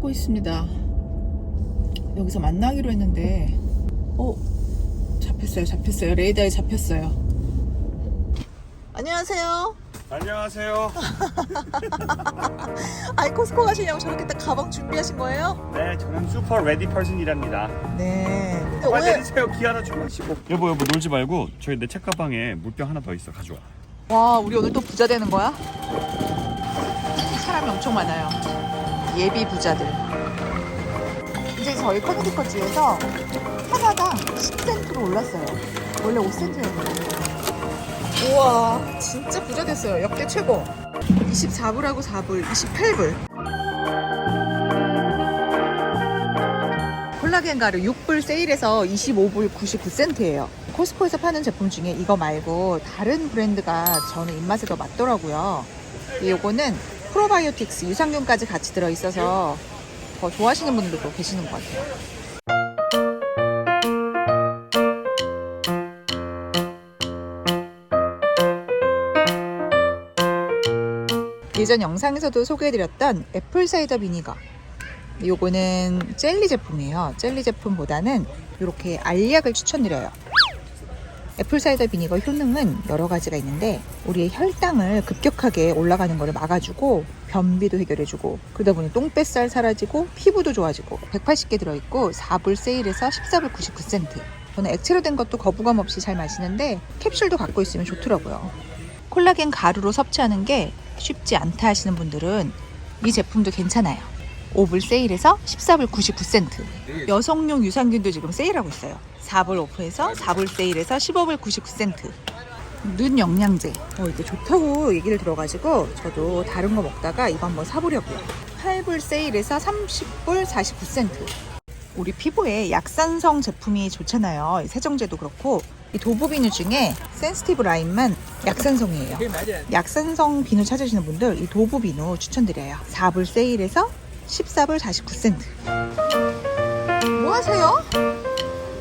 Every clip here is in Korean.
찾고 있습니다. 여기서 만나기로 했는데, 어, 잡혔어요, 잡혔어요. 레이더에 잡혔어요. 안녕하세요. 안녕하세요. 아이 코스코 가시려고 저렇게 딱 가방 준비하신 거예요? 네, 저는 슈퍼 레디 퍼슨이랍니다. 네. 빨리 오늘 내리세요. 기 하나 좀 마시고. 여보, 여보 놀지 말고 저희 내 책가방에 물병 하나 더 있어. 가져와. 와, 우리 오늘 또 부자 되는 거야? 사람이 엄청 많아요. 예비 부자들. 이제 저희 커뮤니커지에서 하나당 10센트로 올랐어요. 원래 5센트였는데. 우와, 진짜 부자 됐어요. 역대 최고. 24불하고 4불, 28불. 콜라겐 가루 6불 세일해서 25불 99센트예요. 코스코에서 파는 제품 중에 이거 말고 다른 브랜드가 저는 입맛에 더 맞더라고요. 요거는 프로바이오틱스 유산균까지 같이 들어있어서 더 좋아하시는 분들도 계시는 것 같아요. 예전 영상에서도 소개해드렸던 애플 사이더 비니거 요거는 젤리 제품이에요. 젤리 제품보다는 이렇게 알약을 추천드려요. 애플 사이더 비니거 효능은 여러 가지가 있는데 우리의 혈당을 급격하게 올라가는 것을 막아주고 변비도 해결해주고 그러다 보니 똥뱃살 사라지고 피부도 좋아지고 180개 들어있고 4불 세일해서 14불 99센트 저는 액체로 된 것도 거부감 없이 잘 마시는데 캡슐도 갖고 있으면 좋더라고요 콜라겐 가루로 섭취하는 게 쉽지 않다 하시는 분들은 이 제품도 괜찮아요 5불 세일해서 14불 99센트. 여성용 유산균도 지금 세일하고 있어요. 4불 오프해서 4불 세일해서 15불 99센트. 눈 영양제. 어, 이게 좋다고 얘기를 들어가지고 저도 다른 거 먹다가 이거 한번 사보려고요. 8불 세일해서 30불 49센트. 우리 피부에 약산성 제품이 좋잖아요. 이 세정제도 그렇고 이 도브 비누 중에 센스티브 라인만 약산성이에요. 약산성 비누 찾으시는 분들 이 도브 비누 추천드려요. 4불 세일해서 14불 49센트. 뭐 하세요?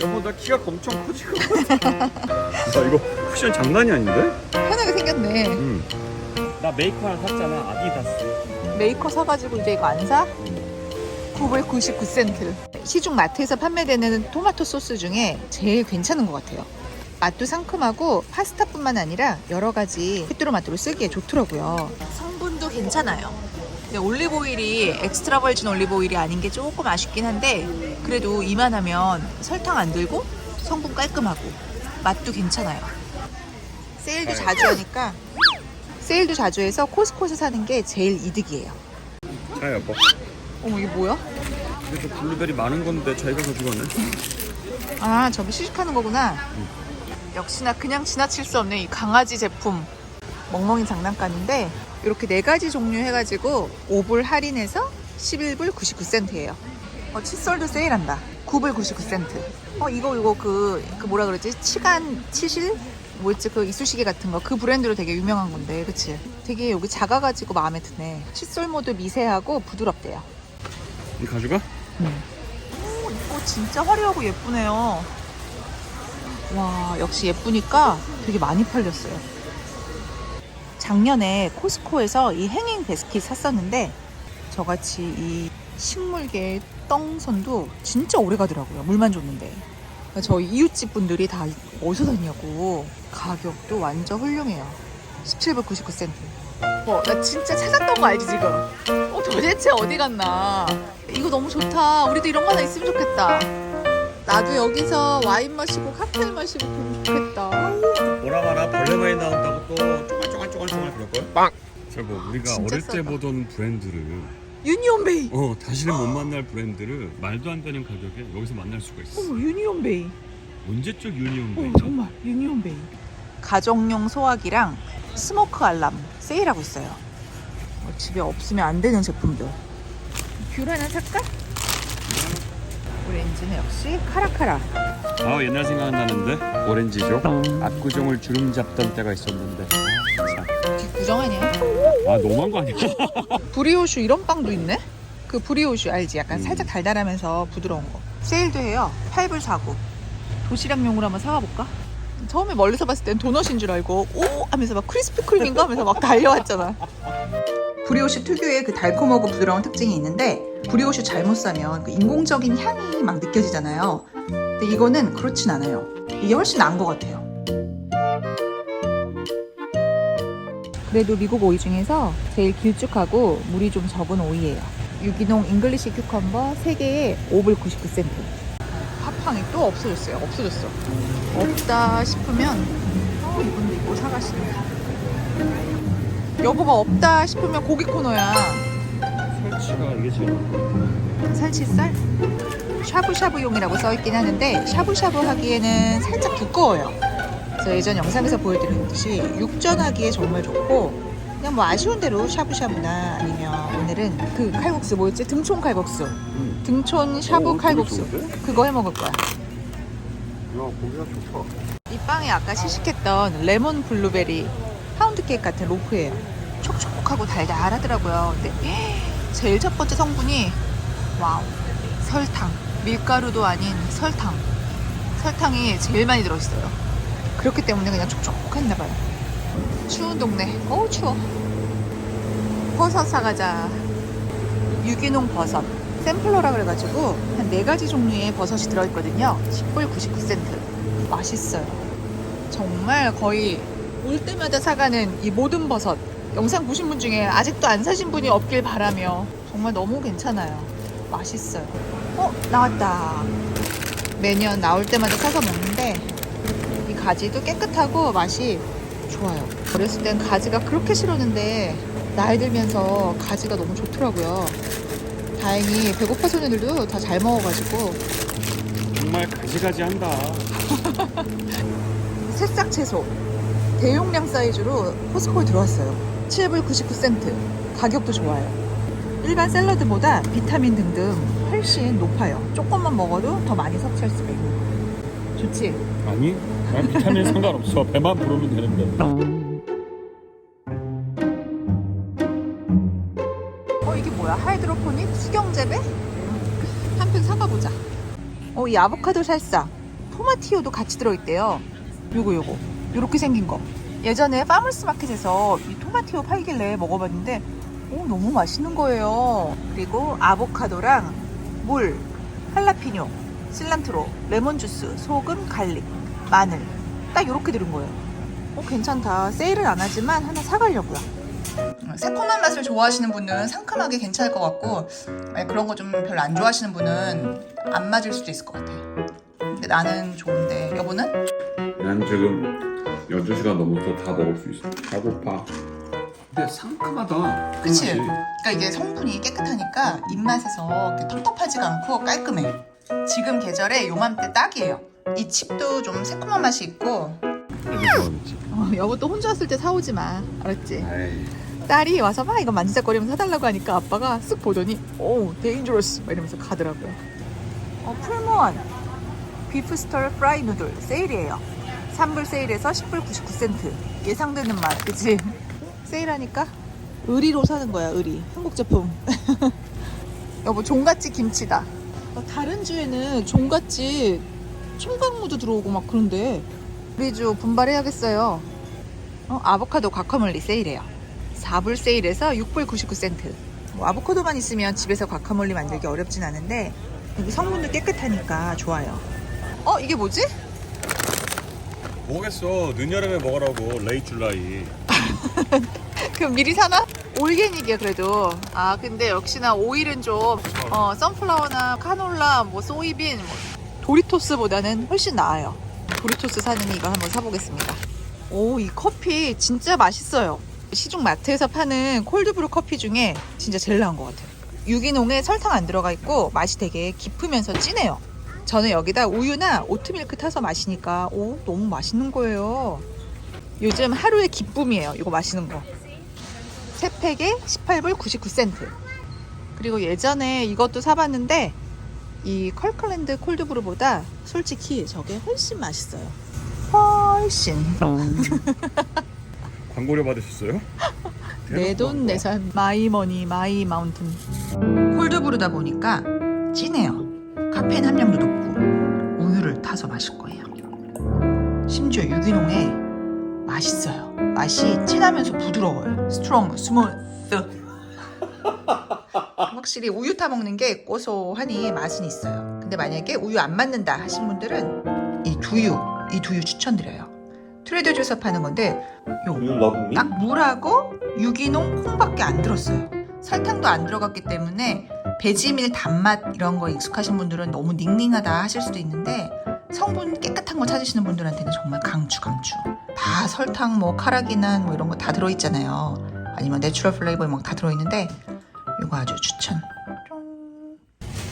여보, 나 키가 엄청 커 지금. 나 이거 쿠션 장난이 아닌데? 편하게 생겼네. 응. 나 메이커 하나 샀잖아. 아디다스. 메이커 사가지고 이제 이거 안 사? 9불 99센트. 시중 마트에서 판매되는 토마토 소스 중에 제일 괜찮은 것 같아요. 맛도 상큼하고 파스타뿐만 아니라 여러 가지 휘뚜루 마트로 쓰기에 좋더라고요. 성분도 괜찮아요. 올리브 오일이 엑스트라 버진 올리브 오일이 아닌 게 조금 아쉽긴 한데 그래도 이만하면 설탕 안 들고 성분 깔끔하고 맛도 괜찮아요. 세일도 자주 하니까 세일도 자주 해서 코스코에서 사는 게 제일 이득이에요. 자, 여보. 어머 이게 뭐야? 이게 저 블루베리 많은 건데 자기가 가져갔네. 아 저기 시식하는 거구나. 역시나 그냥 지나칠 수 없는 이 강아지 제품 멍멍이 장난감인데 이렇게 네 가지 종류 해가지고 5불 할인해서 11불 99센트예요. 어 칫솔도 세일한다. 9불 99센트. 어 이거 이거 그, 그 뭐라 그러지? 치간 치실? 뭐였지 그 이쑤시개 같은 거 그 브랜드로 되게 유명한 건데 그치? 되게 여기 작아가지고 마음에 드네. 칫솔 모드 미세하고 부드럽대요. 이 가져가? 오, 이거 진짜 화려하고 예쁘네요. 와, 역시 예쁘니까 되게 많이 팔렸어요. 작년에 코스코에서 이 행잉 베스킷 샀었는데 저같이 이 식물계 떵선도 진짜 오래 가더라고요. 물만 줬는데. 저희 이웃집 분들이 다 어디서 샀냐고. 가격도 완전 훌륭해요. 17불 99센트. 어, 나 진짜 찾았던 거 알지 지금? 어, 도대체 어디 갔나? 이거 너무 좋다. 우리도 이런 거 하나 있으면 좋겠다. 나도 여기서 와인 마시고 칵테일 마시고 좋겠다. 뭐라 마라 벌레 많이 나온다고 또 그럴걸? 빵! 저거 우리가 진짜 어릴 때 싸다. 보던 브랜드를 유니온 베이. 어 다시는 못 만날 브랜드를 말도 안 되는 가격에 여기서 만날 수가 있어 어머, 유니온 베이. 언제적 유니온 어, 베이 정말 유니온 베이. 가정용 소화기랑 스모크 알람 세일하고 있어요. 어, 집에 없으면 안 되는 제품들. 귤 하나 살까? 오렌지는 역시 카라카라. 아 옛날 생각나는데 오렌지죠 압구정을 주름 잡던 때가 있었는데 아. 참. 아 너무한 거 아니야? 브리오슈 이런 빵도 있네? 그 브리오슈 알지? 약간 음. 살짝 달달하면서 부드러운 거. 세일도 해요. 8불 사고. 도시락용으로 한번 사와볼까? 처음에 멀리서 봤을 땐 도넛인 줄 알고 오 하면서 막 크리스피 크림인가 하면서 막 달려왔잖아. 브리오슈 특유의 그 달콤하고 부드러운 특징이 있는데 브리오슈 잘못 싸면 그 인공적인 향이 막 느껴지잖아요. 근데 이거는 그렇진 않아요. 이게 훨씬 나은 것 같아요. 그래도 미국 오이 중에서 제일 길쭉하고 물이 좀 적은 오이예요. 유기농 잉글리시 큐컴버 3개에 5불 99센트. 팥빵이 또 없어졌어요. 없어졌어. 없다 싶으면 어, 이분도 이거 사가시네. 여보가 없다 싶으면 고기 코너야. 설치가 이게 제일 살치살? 샤브샤브용이라고 써있긴 하는데 샤브샤브 하기에는 살짝 두꺼워요. 그래서 예전 영상에서 보여드렸듯이 육전하기에 정말 좋고 그냥 뭐 아쉬운 대로 샤브샤브나 아니면 오늘은 그 칼국수 뭐였지? 등촌 칼국수. 등촌 샤브 어, 칼국수. 좋은데? 그거 해 먹을 거야. 야 고기가 좋다. 이 빵이 아까 시식했던 레몬 블루베리 파운드 케이크 같은 로프예요. 촉촉하고 달달하더라고요. 근데 제일 첫 번째 성분이 와우 설탕 밀가루도 아닌 설탕 설탕이 제일 많이 들어있어요. 그렇기 때문에 그냥 촉촉했나 봐요. 추운 동네. 어우 추워. 버섯 사가자. 유기농 버섯. 샘플러라 그래가지고 한 네 가지 종류의 버섯이 들어있거든요. 10불 99센트. 맛있어요. 정말 거의 올 때마다 사가는 이 모든 버섯. 영상 보신 분 중에 아직도 안 사신 분이 없길 바라며 정말 너무 괜찮아요. 맛있어요. 어, 나왔다. 매년 나올 때마다 사서 먹는데 이 가지도 깨끗하고 맛이 좋아요. 어렸을 땐 가지가 그렇게 싫었는데 나이 들면서 가지가 너무 좋더라고요. 다행히 배고파 소녀들도 다 잘 먹어가지고 정말 가지가지 한다. 새싹 채소 대용량 사이즈로 코스코에 들어왔어요. 7불 99센트. 가격도 좋아요. 일반 샐러드보다 비타민 등등 훨씬 높아요. 조금만 먹어도 더 많이 섭취할 수가 있는 거예요. 좋지? 아니 난 비타민 상관없어. 배만 부르면 되는데. 어 이게 뭐야? 하이드로포닉 수경재배? 한 팩 사가보자. 어 이 아보카도 살사 토마티오도 같이 들어있대요. 요거 요거 요렇게 생긴 거. 예전에 파머스 마켓에서 이 토마티오 팔길래 먹어봤는데 오 너무 맛있는 거예요. 그리고 아보카도랑 물, 할라피뇨, 실란트로, 레몬 주스, 소금, 갈릭, 마늘 딱 요렇게 들은 거예요. 어 괜찮다. 세일은 안 하지만 하나 사가려고요. 새콤한 맛을 좋아하시는 분은 상큼하게 괜찮을 것 같고 만약 그런 거 좀 별로 안 좋아하시는 분은 안 맞을 수도 있을 것 같아. 근데 나는 좋은데 여보는? 난 지금 12시간 넘어서 다 먹을 수 있어. 배고파. 근데 상큼하다. 그치? 그러니까 이게 성분이 깨끗하니까 입맛에서 이렇게 텁텁하지가 않고 깔끔해. 지금 계절에 요맘때 딱이에요. 이 칩도 좀 새콤한 맛이 있고. 어, 여보 또 혼자 왔을 때 사오지 마. 알았지? 딸이 와서 막 이거 만지작거리면서 사달라고 하니까 아빠가 쓱 보더니 오 데인저러스 막 이러면서 가더라고요. 어 풀무원. 비프 스털 프라이 누들 세일이에요. 3불 세일에서 10불 99센트. 예상되는 맛. 그치? 세일하니까 의리로 사는 거야 의리. 한국 제품. 여보 종갓집 김치다. 어, 다른 주에는 종갓집 총각무도 들어오고 막 그런데 우리 주 분발해야겠어요 어, 아보카도 과카몰리 세일해요 4불 세일에서 6불 99센트. 뭐 아보카도만 있으면 집에서 과카몰리 만들기 어렵진 않은데 여기 성분도 깨끗하니까 좋아요. 어 이게 뭐지? 뭐겠어. 늦여름에 먹으라고 레이 줄라이. 그럼 미리 사나? 올게닉이야 그래도. 아 근데 역시나 오일은 좀 어, 선플라워나 카놀라, 뭐 소이빈, 뭐 도리토스보다는 훨씬 나아요. 도리토스 사느니 이거 한번 사보겠습니다. 오 이 커피 진짜 맛있어요. 시중 마트에서 파는 콜드브루 커피 중에 진짜 제일 나은 것 같아요. 유기농에 설탕 안 들어가 있고 맛이 되게 깊으면서 진해요. 저는 여기다 우유나 오트밀크 타서 마시니까 오 너무 맛있는 거예요. 요즘 하루의 기쁨이에요. 이거 마시는 거. 세 팩에 18불 99센트. 그리고 예전에 이것도 사봤는데 이 컬클랜드 콜드브루보다 솔직히 저게 훨씬 맛있어요. 훨씬. 광고료 받으셨어요? 내 돈 내산 마이 머니 마이 마운틴. 콜드브루다 보니까 진해요. 카페인 함량도 높고 우유를 타서 마실 거예요. 심지어 유기농에 맛있어요. 맛이 진하면서 부드러워요. 스트롱 스무스 확실히 우유 타 먹는 게 고소하니 맛은 있어요. 근데 만약에 우유 안 맞는다 하신 분들은 이 두유, 이 두유 추천드려요. 트레이더주에서 파는 건데 요 딱 물하고 유기농 콩밖에 안 들었어요. 설탕도 안 들어갔기 때문에 배지밀 단맛 이런 거 익숙하신 분들은 너무 닝닝하다 하실 수도 있는데 성분 깨끗한 거 찾으시는 분들한테는 정말 강추 강추. 다 설탕 뭐 카라기난 뭐 이런 거 다 들어있잖아요. 아니면 내추럴 플레이버 뭐다 들어있는데 이거 아주 추천. 뿅.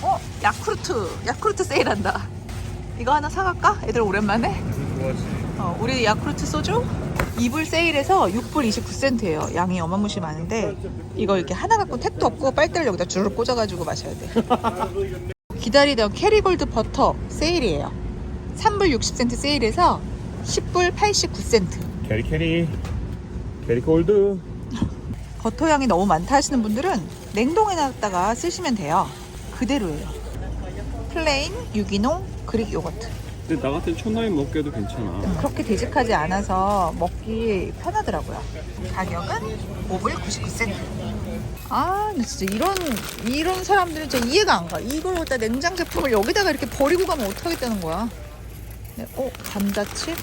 어 야쿠르트 야쿠르트 세일한다. 이거 하나 사갈까? 애들 오랜만에. 어, 우리 야쿠르트 소주 2불 세일해서 6불 29센트예요. 양이 어마무시 많은데 이거 이렇게 하나 갖고 택도 없고 빨대를 여기다 줄을 꽂아가지고 마셔야 돼. 기다리던 캐리골드 버터 세일이에요. 3불 60센트 세일해서 10불 89센트. 캐리 캐리 캐리 골드. 버터 향이 너무 많다 하시는 분들은 냉동해놨다가 쓰시면 돼요. 그대로예요. 플레인 유기농 그릭 요거트. 근데 나 같은 촌라인 먹기에도 괜찮아. 그렇게 되직하지 않아서 먹기 편하더라고요. 가격은 5불 99센트. 아, 진짜 이런 이런 사람들은 진짜 이해가 안 가. 이걸 갖다 냉장 제품을 여기다가 이렇게 버리고 가면 어떡하겠다는 거야. 네, 어, 감자칩?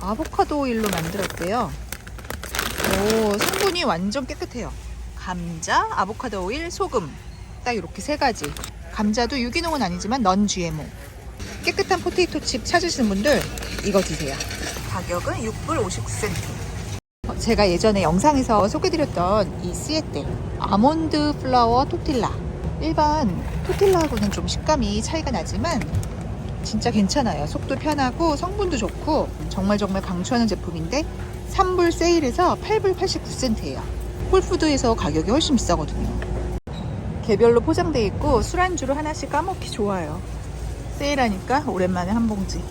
아보카도 오일로 만들었대요. 오, 성분이 완전 깨끗해요. 감자, 아보카도 오일, 소금. 딱 이렇게 세 가지. 감자도 유기농은 아니지만 넌 GMO. 깨끗한 포테이토 칩 찾으시는 분들 이거 드세요. 가격은 6불 59센트. 어, 제가 예전에 영상에서 소개드렸던 이 시에떼 아몬드 플라워 토틸라 일반 토틸라하고는 좀 식감이 차이가 나지만 진짜 괜찮아요. 속도 편하고 성분도 좋고 정말 정말 강추하는 제품인데 3불 세일해서 8불 89센트예요. 홀푸드에서 가격이 훨씬 비싸거든요. 개별로 포장돼 있고 술안주로 하나씩 까먹기 좋아요. 세일하니까 오랜만에 한 봉지.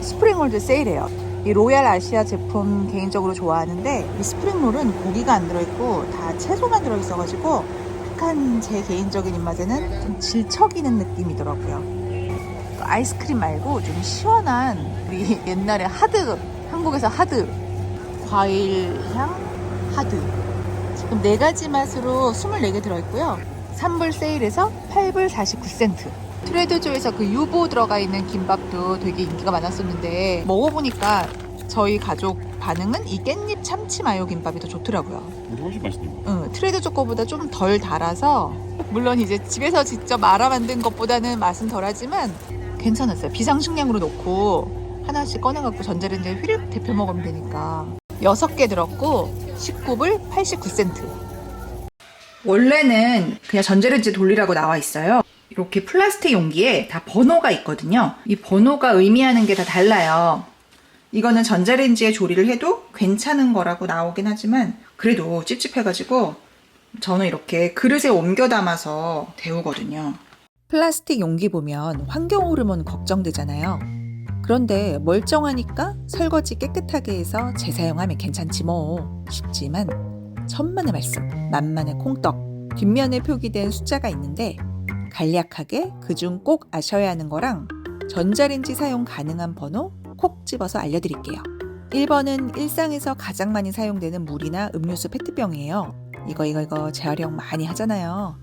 스프링롤도 세일해요. 이 로얄 아시아 제품 개인적으로 좋아하는데 이 스프링롤은 고기가 안 들어있고 다 채소만 들어있어가지고 약간 제 개인적인 입맛에는 좀 질척이는 느낌이더라고요. 그 아이스크림 말고 좀 시원한 우리 옛날에 하드 한국에서 하드 과일 향 하드 지금 네 가지 맛으로 24개 들어있고요. 3불 세일해서 8불 49센트. 트레드조에서 그 유보 들어가 있는 김밥도 되게 인기가 많았었는데 먹어보니까 저희 가족 반응은 이 깻잎 참치 마요 김밥이 더 좋더라고요. 훨씬 맛있네. 응, 트레드조 거보다 좀 덜 달아서 물론 이제 집에서 직접 말아 만든 것보다는 맛은 덜하지만 괜찮았어요. 비상식량으로 놓고 하나씩 꺼내갖고 전자레인지에 휘륵 데펴 먹으면 되니까 6개 들었고 19불 89센트 원래는 그냥 전자레인지 돌리라고 나와 있어요. 이렇게 플라스틱 용기에 다 번호가 있거든요. 이 번호가 의미하는 게 다 달라요. 이거는 전자레인지에 조리를 해도 괜찮은 거라고 나오긴 하지만 그래도 찝찝해가지고 저는 이렇게 그릇에 옮겨 담아서 데우거든요. 플라스틱 용기 보면 환경 호르몬 걱정되잖아요. 그런데 멀쩡하니까 설거지 깨끗하게 해서 재사용하면 괜찮지 뭐 싶지만 천만의 말씀 만만의 콩떡 뒷면에 표기된 숫자가 있는데 간략하게 그중 꼭 아셔야 하는 거랑 전자레인지 사용 가능한 번호 콕 집어서 알려드릴게요. 1번은 일상에서 가장 많이 사용되는 물이나 음료수 페트병이에요. 이거 이거 이거 재활용 많이 하잖아요.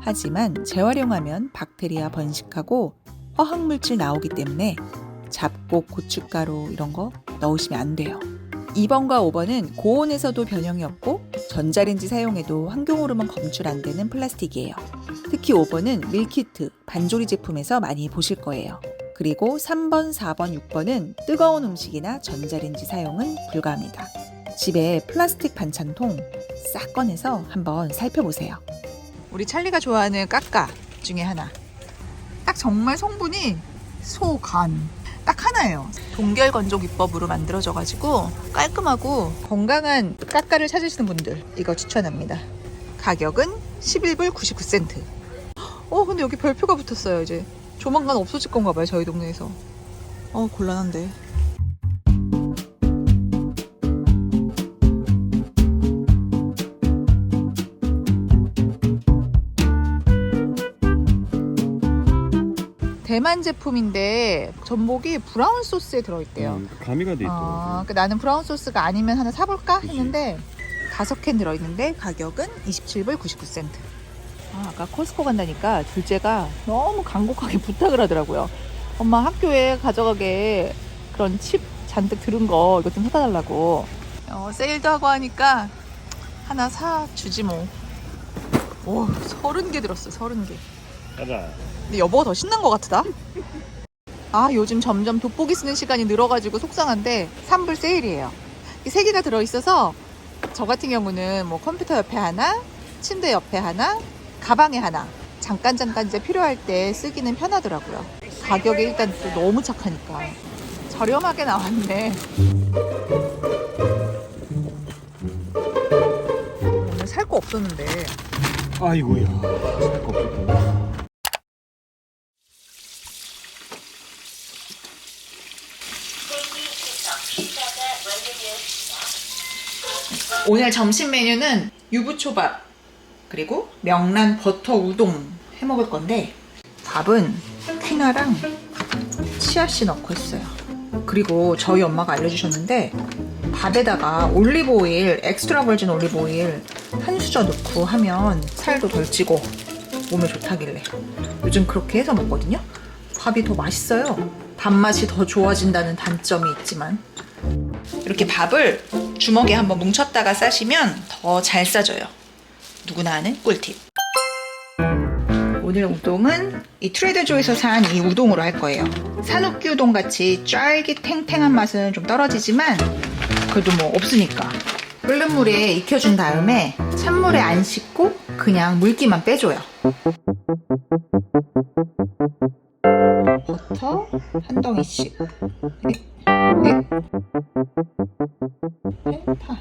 하지만 재활용하면 박테리아 번식하고 화학물질 나오기 때문에 잡곡, 고춧가루 이런 거 넣으시면 안 돼요. 2번과 5번은 고온에서도 변형이 없고 전자레인지 사용해도 환경호르몬 검출 안 되는 플라스틱이에요. 특히 5번은 밀키트, 반조리 제품에서 많이 보실 거예요. 그리고 3번, 4번, 6번은 뜨거운 음식이나 전자레인지 사용은 불가합니다. 집에 플라스틱 반찬통 싹 꺼내서 한번 살펴보세요. 우리 찰리가 좋아하는 까까 중에 하나. 딱 정말 성분이 소, 간. 딱 하나예요. 동결 건조 기법으로 만들어져 가지고 깔끔하고 건강한 까까를 찾으시는 분들 이거 추천합니다. 가격은 11불 99센트. 어, 근데 여기 별표가 붙었어요, 이제. 조만간 없어질 건가 봐요, 저희 동네에서. 어, 곤란한데. 대만 제품인데 전복이 브라운 소스에 들어있대요. 음, 가미가 돼 있더라고. 아, 그 나는 브라운 소스가 아니면 하나 사볼까 그치. 했는데 다섯 캔 들어있는데 가격은 27불 99센트. 아, 아까 코스코 간다니까 둘째가 너무 간곡하게 부탁을 하더라고요. 엄마 학교에 가져가게 그런 칩 잔뜩 들은 거 이거 좀 사다 달라고. 어, 세일도 하고 하니까 하나 사 주지 뭐. 오, 서른 개 들었어, 서른 개. 가자. 근데 여보가 더 신난 것 같다. 아 요즘 점점 돋보기 쓰는 시간이 늘어가지고 속상한데 3불 세일이에요. 이세 개가 들어있어서 저 같은 경우는 뭐 컴퓨터 옆에 하나, 침대 옆에 하나, 가방에 하나 잠깐 잠깐 이제 필요할 때 쓰기는 편하더라고요. 가격이 일단 또 너무 착하니까 저렴하게 나왔네. 오늘 살 거 없었는데 아이고야. 살 거 없었구 오늘 점심 메뉴는 유부초밥 그리고 명란 버터 우동 해 먹을 건데 밥은 퀴나랑 치아씨 넣고 했어요. 그리고 저희 엄마가 알려주셨는데 밥에다가 올리브 오일, 엑스트라 버진 올리브 오일 한 수저 넣고 하면 살도 덜 찌고 몸에 좋다길래 요즘 그렇게 해서 먹거든요. 밥이 더 맛있어요. 밥맛이 더 좋아진다는 단점이 있지만 이렇게 밥을 주먹에 한번 뭉쳤다가 싸시면 더 잘 싸져요. 누구나 아는 꿀팁. 오늘 우동은 이 트레이더조에서 산 이 우동으로 할 거예요. 산욱기 우동 같이 쫄깃 탱탱한 맛은 좀 떨어지지만 그래도 뭐 없으니까. 끓는 물에 익혀준 다음에 찬물에 안 씻고 그냥 물기만 빼줘요. 버터 한 덩이씩. 네. 네. 파.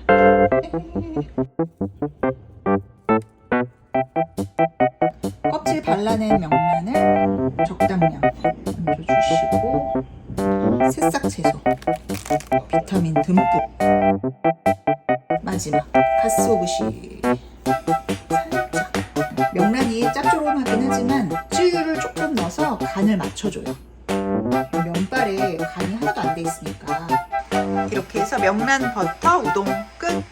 껍질 발라낸 명란을 적당량 얹어 주시고 새싹 채소 비타민 듬뿍. 마지막 가스오브시. 살짝. 명란이 짭조름하긴 하지만 찌유를 조금 넣어서 간을 맞춰줘요. 면발에 간이 하나도 안 돼 있으니까 이렇게 해서 명란 버터 우동 끝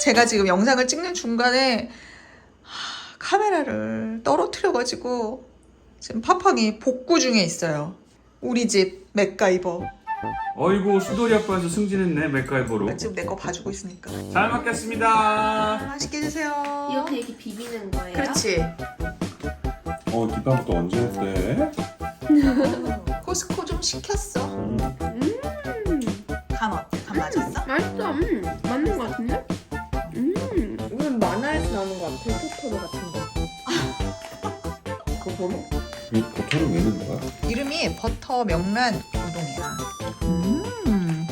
제가 지금 영상을 찍는 중간에 하, 카메라를 떨어뜨려가지고 지금 파팡이 복구 중에 있어요. 우리 집 맥가이버. 어이구 수돌이 아빠에서 승진했네 맥가이버로. 지금 내 거 봐주고 있으니까. 잘 먹겠습니다. 맛있게 드세요. 이렇게 이렇게 비비는 거예요? 그렇지. 어 뒷방부터 언제 했대? 코스코 좀 시켰어. 음, 간 어때? 간 맞았어? 맛있어. 음, 맞는 거 같은데? 음, 이건 만화에서 나오는 거 같아. 토토로 같은 거. 그거 보면? 이 버터를 왜 넣는 거야? 이름이 버터 명란 우동이야. 음,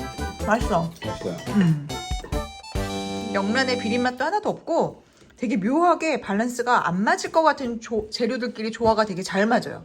맛있어. 맛있어요. 음. 명란의 비린 맛도 하나도 없고 되게 묘하게 밸런스가 안 맞을 것 같은 조- 재료들끼리 조화가 되게 잘 맞아요.